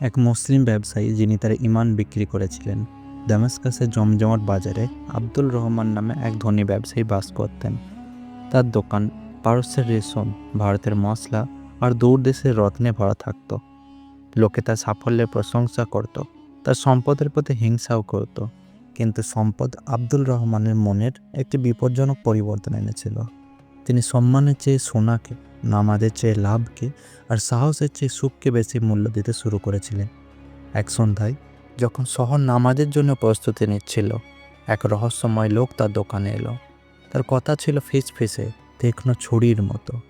এক মুসলিম ব্যবসায়ী যিনি তার ইমান বিক্রি করেছিলেন। দামাস্কাসের জমজমাট বাজারে আব্দুল রহমান নামে এক ধনী ব্যবসায়ী বাস করতেন। তার দোকান পারস্যের রেশম, ভারতের মশলা আর দূর দেশের রত্নে ভরা থাকত। লোকে তার সাফল্যের প্রশংসা করত, তার সম্পদের প্রতি হিংসাও করত। কিন্তু সম্পদ আব্দুল রহমানের মনের একটি বিপজ্জনক পরিবর্তন এনেছিল। তিনি সম্মানের চেয়ে সোনাকে নামাজের চেয়ে লাভকে আর সাহসের চেয়ে সুখকে বেশি মূল্য দিতে শুরু করেছিলেন। এক সন্ধ্যায় যখন শহর নামাজের জন্য প্রস্তুতি নিচ্ছিল, এক রহস্যময় লোক তার দোকানে এলো। তার কথা ছিল ফিস ফিসে তীক্ষ্ণ ছুরির মতো।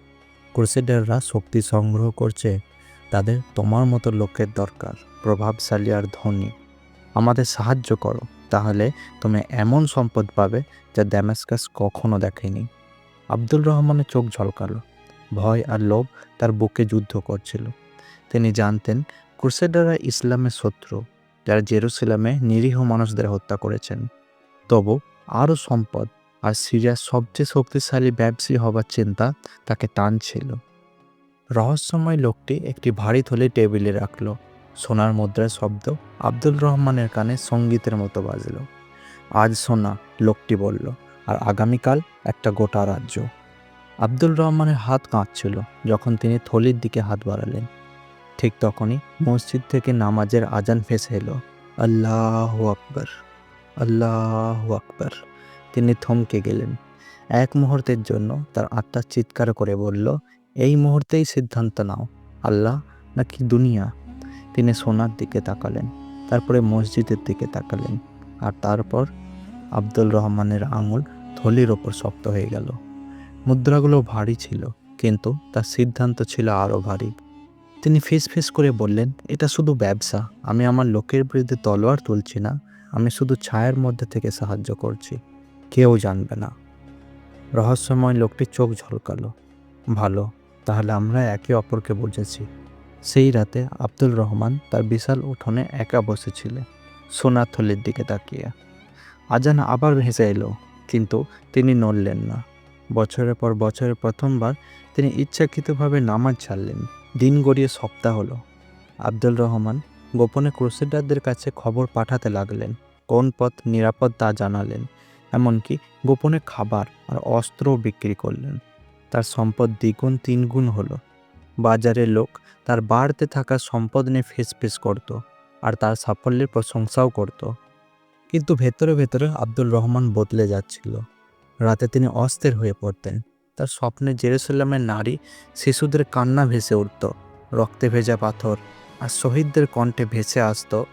ক্রুসেডাররা শক্তি সংগ্রহ করছে, তাদের তোমার মতো লোকের দরকার, প্রভাবশালী আর ধনী। আমাদের সাহায্য করো, তাহলে তুমি এমন সম্পদ পাবে যা ড্যামাস্কাস কখনো দেখেনি। আব্দুল রহমানের চোখ ঝলকালো। ভয় আর লোভ তার বুকে যুদ্ধ করছিল। তিনি জানতেন ক্রুসেডাররা ইসলামের শত্রু, যারা জেরুসালামে নিরীহ মানুষদের হত্যা করেছেন। তবু আরও সম্পদ আর সিরিয়ার সবচেয়ে শক্তিশালী ব্যবসায়ী হবার চিন্তা তাকে টানছিল। রহস্যময় লোকটি একটি ভারী থলে টেবিলে রাখল। সোনার মুদ্রার শব্দ আব্দুল রহমানের কানে সঙ্গীতের মতো বাজল। আজ সোনা, লোকটি বলল, আর আগামীকাল একটা গোটা রাজ্য। আব্দুল রহমানের হাত কাঁপছিল যখন তিনি থলির দিকে হাত বাড়ালেন। ঠিক তখনই মসজিদ থেকে নামাজের আজান ফেসে এলো। আল্লাহ আকবর আল্লাহ আকবর। তিনি থমকে গেলেন। এক মুহূর্তের জন্য তার আত্মা চিৎকার করে বলল, এই মুহূর্তেই সিদ্ধান্ত নাও, আল্লাহ নাকি দুনিয়া? তিনি সোনার দিকে তাকালেন, তারপরে মসজিদের দিকে তাকালেন। আর তারপর আব্দুল রহমানের আঙুল থলির ওপর শক্ত হয়ে গেল। মুদ্রাগুলো ভারী ছিল, কিন্তু তার সিদ্ধান্ত ছিল আরও ভারী। তিনি ফিস ফিস করে বললেন, এটা শুধু ব্যবসা। আমি আমার লোকের বিরুদ্ধে তলোয়ার তুলছি না। আমি শুধু ছায়ার মধ্যে থেকে সাহায্য করছি। কেউ জানবে না। রহস্যময় লোকটি চোখ ঝলকালো। ভালো, তাহলে আমরা একে অপরকে বুঝেছি। সেই রাতে আব্দুল রহমান তার বিশাল উঠোনে একা বসেছিলেন সোনার থলির দিকে তাকিয়ে। আজান আবার ভেসে এলো, কিন্তু তিনি নড়লেন না। বছরের পর বছরের প্রথমবার তিনি ইচ্ছাকৃতভাবে নামাজ ছাড়লেন। দিন গড়িয়ে সপ্তাহ হলো। আব্দুল রহমান গোপনে ক্রুসেডারদের কাছে খবর পাঠাতে লাগলেন। কোন পথ নিরাপদ তা জানালেন, এমনকি গোপনে খাবার আর অস্ত্রও বিক্রি করলেন। তার সম্পদ দ্বিগুণ তিনগুণ হলো। বাজারের লোক তার বাড়তে থাকা সম্পদ নিয়ে ফেস ফেস করত আর তার সাফল্যের প্রশংসাও করত। কিন্তু ভেতরে ভেতরে আব্দুল রহমান বদলে যাচ্ছিল। রাতে তিনি অস্থির হয়ে পড়তেন। তার স্বপ্নে জেরুসালামের নারী শিশুদের কান্না ভেসে উঠত। রক্তে ভেজা পাথর আর শহীদদের কণ্ঠে ভেসে আসতো,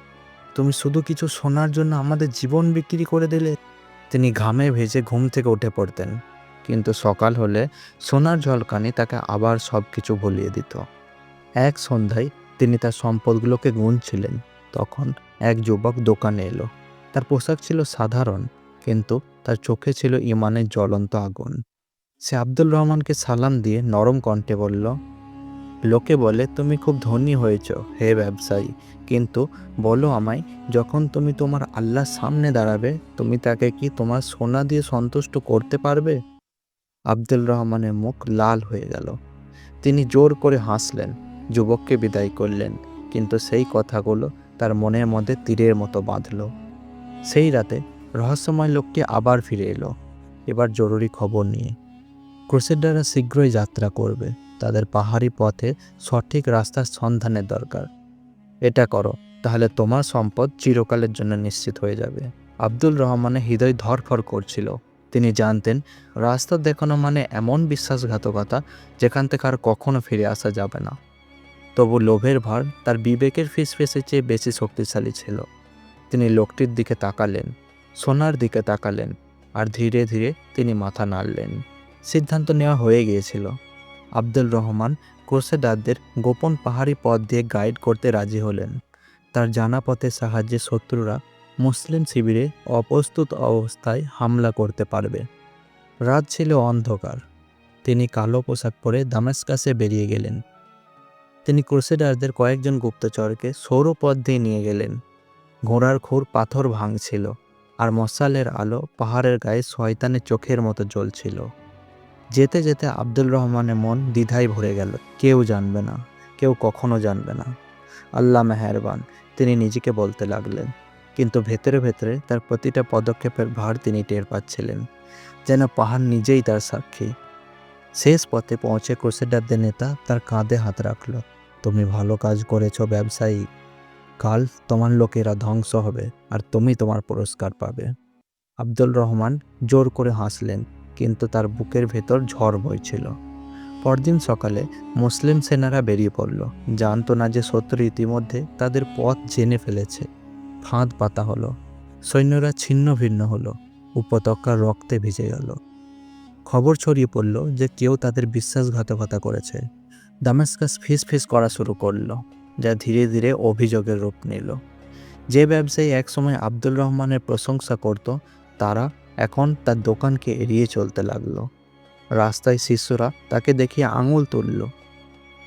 তুমি শুধু কিছু শোনার জন্য আমাদের জীবন বিক্রি করে দিলে? তিনি ঘামে ভেজে ঘুম থেকে উঠে পড়তেন। কিন্তু সকাল হলে সোনার ঝলকানি তাকে আবার সব কিছু ভুলিয়ে দিত। এক সন্ধ্যায় তিনি তার সম্পদগুলোকে গুনছিলেন। তখন এক যুবক দোকানে এলো। তার পোশাক ছিল সাধারণ, কিন্তু তার চোখে ছিল ইমানের জ্বলন্ত আগুন। সে আব্দুল রহমানকে সালাম দিয়ে নরম কণ্ঠে বলল, লোকে বলে, তুমি খুব ধনী হয়েছ, হে ব্যবসায়ী। কিন্তু বলো আমায়, যখন তুমি তোমার আল্লাহর সামনে দাঁড়াবে, তুমি তাকে কি তোমার সোনা দিয়ে সন্তুষ্ট করতে পারবে? আব্দুল রহমানের মুখ লাল হয়ে গেল। তিনি জোর করে হাসলেন, যুবককে বিদায় করলেন, কিন্তু সেই কথাগুলো তার মনের মধ্যে তীরের মতো বাঁধল। সেই রাতে রহস্যময় লোকটি আবার ফিরে এলো। এবার জরুরি খবর নিয়ে। ক্রুসেডাররা শীঘ্রই যাত্রা করবে। তাদের পাহাড়ি পথে সঠিক রাস্তার সন্ধানের দরকার। এটা করো, তাহলে তোমার সম্পদ চিরকালের জন্য নিশ্চিত হয়ে যাবে। আব্দুল রহমানের হৃদয় ধরফর করছিল। তিনি জানতেন, রাস্তা দেখানো মানে এমন বিশ্বাসঘাতকতা যেখান থেকে আর কখনো ফিরে আসা যাবে না। তবু লোভের ভার তার বিবেকের ফিসফিসের চেয়ে বেশি শক্তিশালী ছিল। তিনি লোকটির দিকে তাকালেন। সোনার দিকে তাকালেন আর ধীরে ধীরে তিনি মাথা নাড়লেন। সিদ্ধান্ত নেওয়া হয়ে গিয়েছিল। আব্দুল রহমান ক্রোসেডারদের গোপন পাহাড়ি পথ দিয়ে গাইড করতে রাজি হলেন। তার জানা পথের সাহায্যে শত্রুরা মুসলিম শিবিরে অপ্রস্তুত অবস্থায় হামলা করতে পারবে। রাত ছিল অন্ধকার। তিনি কালো পোশাক পরে দামেস্কাসে বেরিয়ে গেলেন। তিনি ক্রুসেডারদের কয়েকজন গুপ্তচরকে সৌর পথ দিয়ে নিয়ে গেলেন। ঘোড়ার খুর পাথর ভাঙছিল। আর মশালের আলো পাহাড়ের গায়ে শয়তানের চোখের মতো জ্বলছিল। যেতে যেতে আব্দুল রহমানের মন দ্বিধায় ভরে গেল। কেউ জানবে না, কেউ কখনো জানবে না। আল্লাহ মেহেরবান, তিনি নিজেকে বলতে লাগলেন। কিন্তু ভেতরে ভেতরে তার প্রতিটা পদক্ষেপের ভার তিনি টের পাচ্ছিলেন, যেন পাহাড় নিজেই তার সাক্ষী। শেষ পথে পৌঁছে ক্রুসেডারদের নেতা তার কাঁধে হাত রাখল। তুমি ভালো কাজ করেছ, ব্যবসায়ী। কাল তোমার লোকেরা ধ্বংস হবে আর তুমি তোমার পুরস্কার পাবে। আব্দুল রহমান জোর করে হাসলেন, কিন্তু তার বুকের ভেতর ঝড় বইছিল। পরদিন সকালে মুসলিম সেনারা বেরিয়ে পড়ল। জানতো না যে শত্রু ইতিমধ্যে তাদের পথ জেনে ফেলেছে। ফাঁদ পাতা হলো। সৈন্যরা ছিন্ন ভিন্ন হলো। উপত্যকা রক্তে ভিজে গেল। খবর ছড়িয়ে পড়ল যে কেউ তাদের বিশ্বাসঘাতকতা করেছে। দামেস্কাস ফিস ফিস করা শুরু করল। যা ধীরে ধীরে অভিযোগের রূপ নিল। যে ব্যবসায়ী একসময় আব্দুল রহমানের প্রশংসা করত, তারা এখন তার দোকানকে এড়িয়ে চলতে লাগল। রাস্তায় শিশুরা তাকে দেখিয়ে আঙুল তুলল।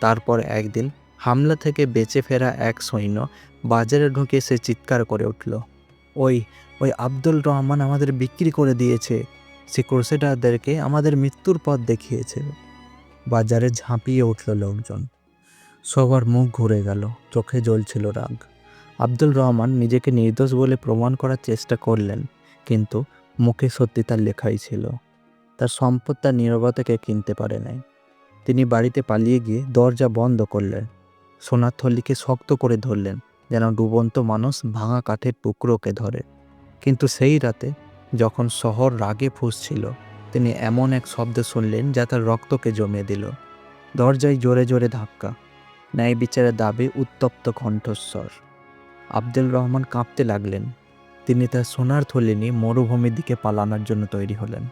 তারপর একদিন হামলা থেকে বেঁচে ফেরা এক সৈন্য বাজারে ঢুকে সে চিৎকার করে উঠল, ওই ওই আব্দুল রহমান আমাদের বিক্রি করে দিয়েছে। সে ক্রুসেডারদেরকে আমাদের মৃত্যুর পথ দেখিয়েছে। বাজারে ঝাঁপিয়ে উঠল লোকজন। সবার মুখ ঘুরে গেল, চোখে জ্বলছিল রাগ। আব্দুল রহমান নিজেকে নির্দোষ বলে প্রমাণ করার চেষ্টা করলেন, কিন্তু মুখে সত্যি তার লেখাই ছিল। তার সম্পদ তার নীরবতাকে কিনতে পারে নাই। তিনি বাড়িতে পালিয়ে গিয়ে দরজা বন্ধ করলেন। সোনার থলিকে শক্ত করে ধরলেন, যেন ডুবন্ত মানুষ ভাঙা কাঠের টুকরোকে ধরে। কিন্তু সেই রাতে যখন শহর রাগে ফুসছিল, তিনি এমন এক শব্দ শুনলেন যা তার রক্তকে জমিয়ে দিল। দরজায় জোরে জোরে ধাক্কা। ন্যায় বিচারের দাবি উত্তপ্ত কণ্ঠস্বর। আব্দুল রহমান কাঁপতে লাগলেন। তিনি তার সোনার থলি নিয়ে মরুভূমির দিকে পালানোর জন্য তৈরি হলেন।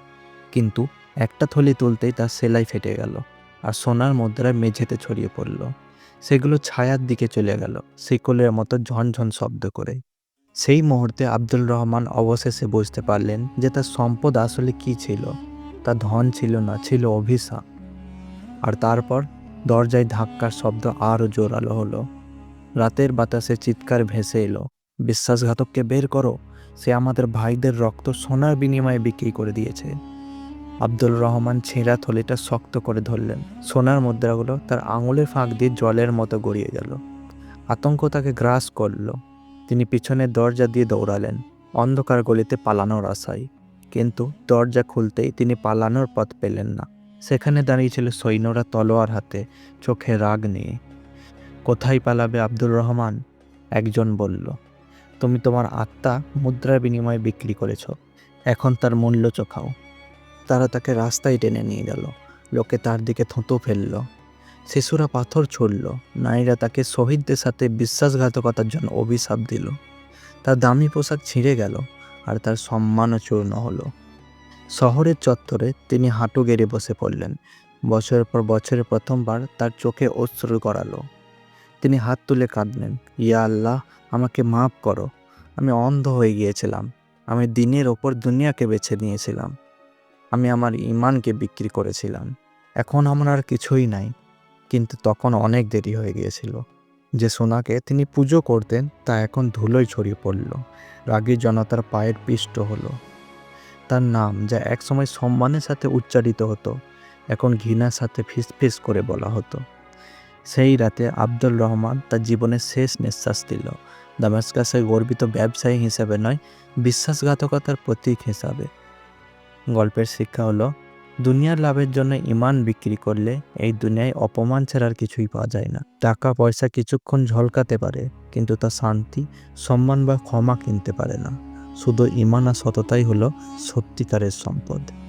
কিন্তু একটা থলি তুলতেই তার সেলাই ফেটে গেল আর সোনার মুদ্রা মেঝেতে ছড়িয়ে পড়ল। সেগুলো ছায়ার দিকে চলে গেল, শিকলের মতো ঝনঝন শব্দ করে। সেই মুহূর্তে আব্দুল রহমান অবশেষে বুঝতে পারলেন যে তার সম্পদ আসলে কি ছিল। তার ধন ছিল না, ছিল অভিশাপ। আর তারপর দরজায় ধাক্কার শব্দ আরও জোরালো হলো। রাতের বাতাসে চিৎকার ভেসে এলো। বিশ্বাসঘাতককে বের করো। সে আমাদের ভাইদের রক্ত সোনার বিনিময়ে বিক্রি করে দিয়েছে। আব্দুল রহমান ছেঁড়া থলিটা শক্ত করে ধরলেন। সোনার মুদ্রাগুলো তার আঙুলের ফাঁক দিয়ে জলের মতো গড়িয়ে গেল। আতঙ্ক তাকে গ্রাস করল। তিনি পিছনের দরজা দিয়ে দৌড়ালেন। অন্ধকার গলিতে পালানোর আশায়। কিন্তু দরজা খুলতেই তিনি পালানোর পথ পেলেন না। সেখানে দাঁড়িয়েছিল সৈন্যরা তলোয়ার হাতে, চোখে রাগ নিয়ে। কোথায় পালাবে আব্দুর রহমান? একজন বলল। তুমি তোমার আত্মা মুদ্রার বিনিময়ে বিক্রি করেছ। এখন তার মূল্য চোখাও। তারা তাকে রাস্তায় টেনে নিয়ে গেল। লোকে তার দিকে থুঁতো ফেলল। শিশুরা পাথর ছুড়ল। নারীরা তাকে শহীদদের সাথে বিশ্বাসঘাতকতার জন্য অভিশাপ দিল। তার দামি পোশাক ছিঁড়ে গেল আর তার সম্মানও চূর্ণ হলো। শহরের চত্বরে তিনি হাঁটু গেড়ে বসে পড়লেন। বছরের পর বছরে প্রথমবার তার চোখে অশ্রু করালো তিনি হাত তুলে কাঁদলেন, ইয়া আল্লাহ, আমাকে মাফ করো। আমি অন্ধ হয়ে গিয়েছিলাম। আমি দিনের ওপর দুনিয়াকে বেছে নিয়েছিলাম। আমি আমার ইমানকে বিক্রি করেছিলাম। এখন আমার আর কিছুই নাই। কিন্তু তখন অনেক দেরি হয়ে গিয়েছিল। যে সোনাকে তিনি পুজো করতেন, তা এখন ধুলোয় ছড়িয়ে পড়ল। রাগী জনতার পায়ের পিষ্ট হলো। তার নাম যা একসময় সম্মানের সাথে উচ্চারিত হতো, এখন ঘৃণার সাথে ফিসফিস করে বলা হতো। সেই রাতে আব্দুল রহমান তার জীবনের শেষ নিঃশ্বাস দিল। দামাস্কাসের গর্বিত ব্যবসায়ী হিসেবে নয়, বিশ্বাসঘাতকতার প্রতীক হিসাবে। গল্পের শিক্ষা হলো, দুনিয়ার লাভের জন্য ইমান বিক্রি করলে এই দুনিয়ায় অপমান ছাড়া আর কিছুই পাওয়া যায় না। টাকা, পয়সা কিছুক্ষণ ঝলকাতে পারে, কিন্তু তা শান্তি, সম্মান বা ক্ষমা কিনতে পারে না। শুধু ইমান আর সততাই হলো সত্যিকারের সম্পদ।